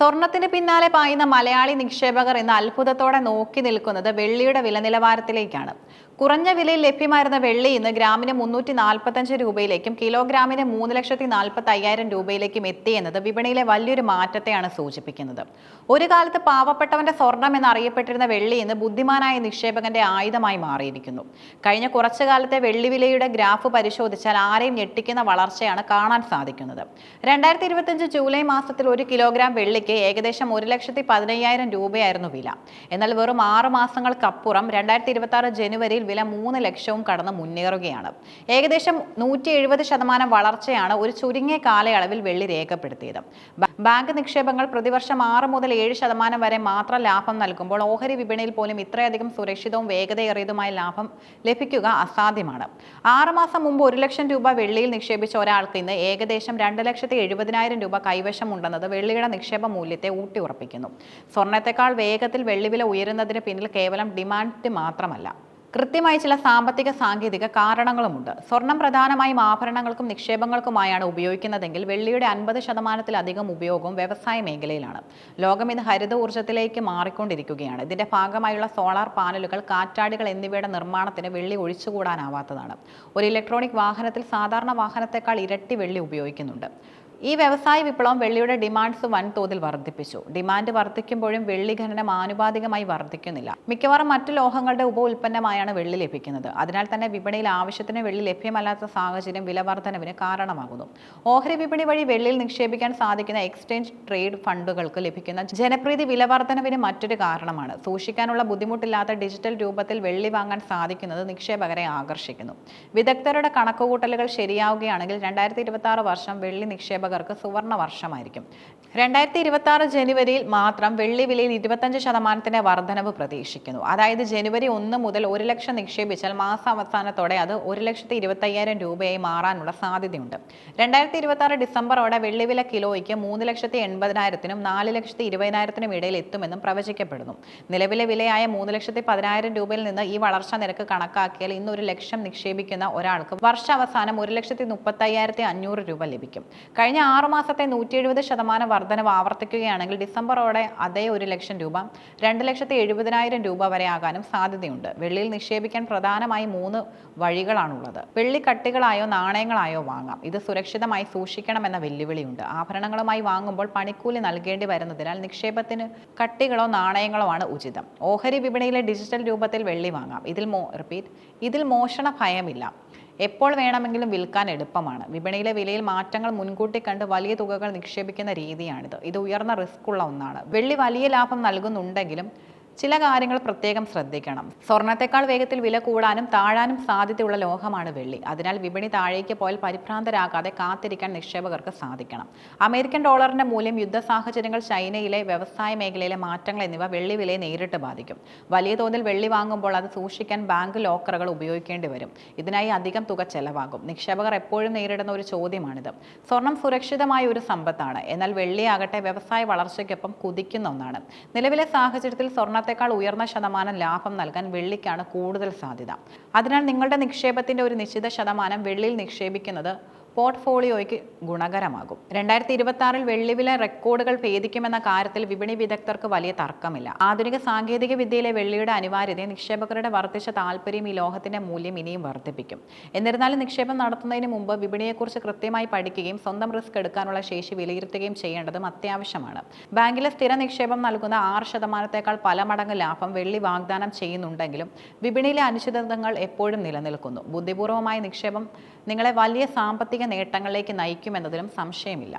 സ്വർണത്തിന് പിന്നാലെ പായുന്ന മലയാളി നിക്ഷേപകർ ഇന്ന് അത്ഭുതത്തോടെ നോക്കി നിൽക്കുന്നത് വെള്ളിയുടെ വില നിലവാരത്തിലേക്കാണ് കുറഞ്ഞ വിലയിൽ ലഭ്യമായിരുന്ന വെള്ളി ഇന്ന് ഗ്രാമിന് മുന്നൂറ്റി നാൽപ്പത്തഞ്ച് രൂപയിലേക്കും കിലോഗ്രാമിന് മൂന്ന് ലക്ഷത്തി നാൽപ്പത്തി അയ്യായിരം രൂപയിലേക്കും എത്തിയെന്നത് വിപണിയിലെ വലിയൊരു മാറ്റത്തെയാണ് സൂചിപ്പിക്കുന്നത്. ഒരു കാലത്ത് പാവപ്പെട്ടവന്റെ സ്വർണം എന്നറിയപ്പെട്ടിരുന്ന വെള്ളി ഇന്ന് ബുദ്ധിമാനായ നിക്ഷേപകന്റെ ആയുധമായി മാറിയിരിക്കുന്നു. കഴിഞ്ഞ കുറച്ചു കാലത്തെ വെള്ളി വിലയുടെ ഗ്രാഫ് പരിശോധിച്ചാൽ ആരെയും ഞെട്ടിക്കുന്ന വളർച്ചയാണ് കാണാൻ സാധിക്കുന്നത്. രണ്ടായിരത്തി ഇരുപത്തിയഞ്ച് ജൂലൈ മാസത്തിൽ ഒരു കിലോഗ്രാം വെള്ളിക്ക് ഏകദേശം ഒരു ലക്ഷത്തി പതിനയ്യായിരം രൂപയായിരുന്നു വില. എന്നാൽ വെറും ആറ് മാസങ്ങൾക്കപ്പുറം രണ്ടായിരത്തി ഇരുപത്തി ആറ് ജനുവരിയിൽ വില മൂന്ന് ലക്ഷവും കടന്ന് മുന്നേറുകയാണ്. ഏകദേശം നൂറ്റി എഴുപത് ശതമാനം വളർച്ചയാണ് ഒരു ചുരുങ്ങിയ കാലയളവിൽ വെള്ളി രേഖപ്പെടുത്തിയത്. ബാങ്ക് നിക്ഷേപങ്ങൾ പ്രതിവർഷം ആറ് മുതൽ ഏഴ് ശതമാനം വരെ മാത്രം ലാഭം നൽകുമ്പോൾ ഓഹരി വിപണിയിൽ പോലും ഇത്രയധികം സുരക്ഷിതവും വേഗതയേറിയതുമായ ലാഭം ലഭിക്കുക അസാധ്യമാണ്. ആറുമാസം മുമ്പ് ഒരു ലക്ഷം രൂപ വെള്ളിയിൽ നിക്ഷേപിച്ച ഒരാൾക്ക് ഇന്ന് ഏകദേശം രണ്ട് ലക്ഷത്തി എഴുപതിനായിരം രൂപ കൈവശമുണ്ടെന്നത് വെള്ളിയുടെ നിക്ഷേപ മൂല്യത്തെ ഊട്ടിയുറപ്പിക്കുന്നു. സ്വർണത്തെക്കാൾ വേഗത്തിൽ വെള്ളിവില ഉയരുന്നതിന് പിന്നിൽ കേവലം ഡിമാൻഡ് മാത്രമല്ല. കൃത്യമായി ചില സാമ്പത്തിക സാങ്കേതിക കാരണങ്ങളുമുണ്ട്. സ്വർണം പ്രധാനമായും ആഭരണങ്ങൾക്കും നിക്ഷേപങ്ങൾക്കുമായാണ് ഉപയോഗിക്കുന്നതെങ്കിൽ വെള്ളിയുടെ അൻപത് ശതമാനത്തിലധികം ഉപയോഗവും വ്യവസായ മേഖലയിലാണ്. ലോകം ഇന്ന് ഹരിത ഊർജത്തിലേക്ക് മാറിക്കൊണ്ടിരിക്കുകയാണ്. ഇതിന്റെ ഭാഗമായുള്ള സോളാർ പാനലുകൾ കാറ്റാടികൾ എന്നിവയുടെ നിർമ്മാണത്തിന് വെള്ളി ഒഴിച്ചുകൂടാനാവാത്തതാണ്. ഒരു ഇലക്ട്രോണിക് വാഹനത്തിൽ സാധാരണ വാഹനത്തെക്കാൾ ഇരട്ടി വെള്ളി ഉപയോഗിക്കുന്നുണ്ട്. ഈ വ്യവസായ വിപ്ലവം വെള്ളിയുടെ ഡിമാൻഡ്സ് വൻതോതിൽ വർദ്ധിപ്പിച്ചു. ഡിമാൻഡ് വർദ്ധിക്കുമ്പോഴും വെള്ളി ഖനനം ആനുപാതികമായി വർദ്ധിക്കുന്നില്ല. മിക്കവാറും മറ്റു ലോഹങ്ങളുടെ ഉപ ഉൽപ്പന്നമായാണ് വെള്ളി ലഭിക്കുന്നത്. അതിനാൽ തന്നെ വിപണിയിൽ ആവശ്യത്തിന് വെള്ളി ലഭ്യമല്ലാത്ത സാഹചര്യം വില വർധനവിന് കാരണമാകുന്നു. ഓഹരി വിപണി വഴി വെള്ളിയിൽ നിക്ഷേപിക്കാൻ സാധിക്കുന്ന എക്സ്ചേഞ്ച് ട്രേഡ് ഫണ്ടുകൾക്ക് ലഭിക്കുന്ന ജനപ്രീതി വില വർധനവിന് മറ്റൊരു കാരണമാണ്. സൂക്ഷിക്കാനുള്ള ബുദ്ധിമുട്ടില്ലാത്ത ഡിജിറ്റൽ രൂപത്തിൽ വെള്ളി വാങ്ങാൻ സാധിക്കുന്നത് നിക്ഷേപകരെ ആകർഷിക്കുന്നു. വിദഗ്ധരുടെ കണക്കുകൂട്ടലുകൾ ശരിയാവുകയാണെങ്കിൽ രണ്ടായിരത്തി വർഷം വെള്ളി നിക്ഷേപകർക്ക് സുവർണ വർഷമായിരിക്കും. രണ്ടായിരത്തി ഇരുപത്തി ആറ് ജനുവരിയിൽ മാത്രം വെള്ളി വിലയിൽ ഇരുപത്തഞ്ച് ശതമാനത്തിന്റെ വർധനവ് പ്രതീക്ഷിക്കുന്നു. അതായത് ജനുവരി ഒന്ന് മുതൽ ഒരു ലക്ഷം നിക്ഷേപിച്ചാൽ മാസ അവസാനത്തോടെ അത് ഒരു ലക്ഷത്തി ഇരുപത്തി അയ്യായിരം രൂപയായി മാറാനുള്ള സാധ്യതയുണ്ട്. രണ്ടായിരത്തി ഇരുപത്തി ആറ് ഡിസംബറോടെ വെള്ളിവില കിലോയ്ക്ക് മൂന്ന് ലക്ഷത്തി എൺപതിനായിരത്തിനും നാല് ലക്ഷത്തി ഇരുപതിനായിരത്തിനും ഇടയിൽ എത്തുമെന്നും പ്രവചിക്കപ്പെടുന്നു. നിലവിലെ വിലയായ മൂന്ന് ലക്ഷത്തി പതിനായിരം രൂപയിൽ നിന്ന് ഈ വളർച്ചാ നിരക്ക് കണക്കാക്കിയാൽ ഇന്ന് ഒരു ലക്ഷം നിക്ഷേപിക്കുന്ന ഒരാൾക്ക് വർഷാവസാനം ഒരു ലക്ഷത്തി മുപ്പത്തി അയ്യായിരത്തി അഞ്ഞൂറ് രൂപ ലഭിക്കും. കഴിഞ്ഞ ആറു മാസത്തെ നൂറ്റി എഴുപത് ശതമാനം വർധനവ് ആവർത്തിക്കുകയാണെങ്കിൽ ഡിസംബറോടെ അതേ ഒരു ലക്ഷം രൂപ രണ്ട് ലക്ഷത്തി എഴുപതിനായിരം രൂപ വരെ ആകാനും സാധ്യതയുണ്ട്. വെള്ളിയിൽ നിക്ഷേപിക്കാൻ പ്രധാനമായി മൂന്ന് വഴികളാണുള്ളത്. വെള്ളി കട്ടികളായോ നാണയങ്ങളായോ വാങ്ങാം. ഇത് സുരക്ഷിതമായി സൂക്ഷിക്കണമെന്ന വെല്ലുവിളിയുണ്ട്. ആഭരണങ്ങളുമായി വാങ്ങുമ്പോൾ പണിക്കൂലി നൽകേണ്ടി വരുന്നതിനാൽ നിക്ഷേപത്തിന് കട്ടികളോ നാണയങ്ങളോ ആണ് ഉചിതം. ഓഹരി വിപണിയിലെ ഡിജിറ്റൽ രൂപത്തിൽ വെള്ളി വാങ്ങാം. ഇതിൽ മോ റിപ്പീറ്റ് ഇതിൽ മോഷണ ഭയമില്ല. എപ്പോൾ വേണമെങ്കിലും വിൽക്കാൻ എളുപ്പമാണ്. വിപണിയിലെ വിലയിൽ മാറ്റങ്ങൾ മുൻകൂട്ടി കണ്ട് വലിയ തുകകൾ നിക്ഷേപിക്കുന്ന രീതിയാണിത്. ഇത് ഉയർന്ന റിസ്ക് ഉള്ള ഒന്നാണ്. വെള്ളി വലിയ ലാഭം നൽകുന്നുണ്ടെങ്കിലും ചില കാര്യങ്ങൾ പ്രത്യേകം ശ്രദ്ധിക്കണം. സ്വർണത്തെക്കാൾ വേഗത്തിൽ വില കൂടാനും താഴാനും സാധ്യതയുള്ള ലോഹമാണ് വെള്ളി. അതിനാൽ വിപണി താഴേക്ക് പോയാൽ പരിഭ്രാന്തരാകാതെ കാത്തിരിക്കാൻ നിക്ഷേപകർക്ക് സാധിക്കണം. അമേരിക്കൻ ഡോളറിന്റെ മൂല്യം യുദ്ധ സാഹചര്യങ്ങൾ ചൈനയിലെ വ്യവസായ മേഖലയിലെ മാറ്റങ്ങൾ എന്നിവ വെള്ളി വിലയെ നേരിട്ട് ബാധിക്കും. വലിയ തോതിൽ വെള്ളി വാങ്ങുമ്പോൾ അത് സൂക്ഷിക്കാൻ ബാങ്ക് ലോക്കറുകൾ ഉപയോഗിക്കേണ്ടി വരും. ഇതിനായി അധികം തുക ചെലവാകും. നിക്ഷേപകർ എപ്പോഴും നേരിടുന്ന ഒരു ചോദ്യമാണിത്. സ്വർണം സുരക്ഷിതമായ ഒരു സമ്പത്താണ്. എന്നാൽ വെള്ളിയാകട്ടെ വ്യവസായ വളർച്ചയ്ക്കൊപ്പം കുതിക്കുന്ന ഒന്നാണ്. നിലവിലെ സാഹചര്യത്തിൽ സ്വർണത്തെക്കാൾ ഉയർന്ന ശതമാനം ലാഭം നൽകാൻ വെള്ളിക്കാണ് കൂടുതൽ സാധ്യത. അതിനാൽ നിങ്ങളുടെ നിക്ഷേപത്തിന്റെ ഒരു നിശ്ചിത ശതമാനം വെള്ളിയിൽ നിക്ഷേപിക്കുന്നത് പോർട്ട്ഫോളിയോയ്ക്ക് ഗുണകരമാകും. രണ്ടായിരത്തി ഇരുപത്തി ആറിൽ വെള്ളിവില റെക്കോർഡുകൾ ഭേദിക്കുമെന്ന കാര്യത്തിൽ വിപണി വിദഗ്ധർക്ക് വലിയ തർക്കമില്ല. ആധുനിക സാങ്കേതിക വിദ്യയിലെ വെള്ളിയുടെ അനിവാര്യത നിക്ഷേപകരുടെ വർദ്ധിച്ച താല്പര്യം ഈ ലോഹത്തിന്റെ മൂല്യം ഇനിയും വർദ്ധിപ്പിക്കും. എന്നിരുന്നാലും നിക്ഷേപം നടത്തുന്നതിന് മുമ്പ് വിപണിയെക്കുറിച്ച് കൃത്യമായി പഠിക്കുകയും സ്വന്തം റിസ്ക് എടുക്കാനുള്ള ശേഷി വിലയിരുത്തുകയും ചെയ്യേണ്ടതും അത്യാവശ്യമാണ്. ബാങ്കിലെ സ്ഥിര നിക്ഷേപം നൽകുന്ന ആറ് ശതമാനത്തേക്കാൾ പല മടങ്ങ് ലാഭം വെള്ളി വാഗ്ദാനം ചെയ്യുന്നുണ്ടെങ്കിലും വിപണിയിലെ അനിശ്ചിതത്വങ്ങൾ എപ്പോഴും നിലനിൽക്കുന്നു. ബുദ്ധിപൂർവമായ നിക്ഷേപം നിങ്ങളെ വലിയ സാമ്പത്തിക നേട്ടങ്ങളിലേക്ക് നയിക്കുമെന്നതിലും സംശയമില്ല.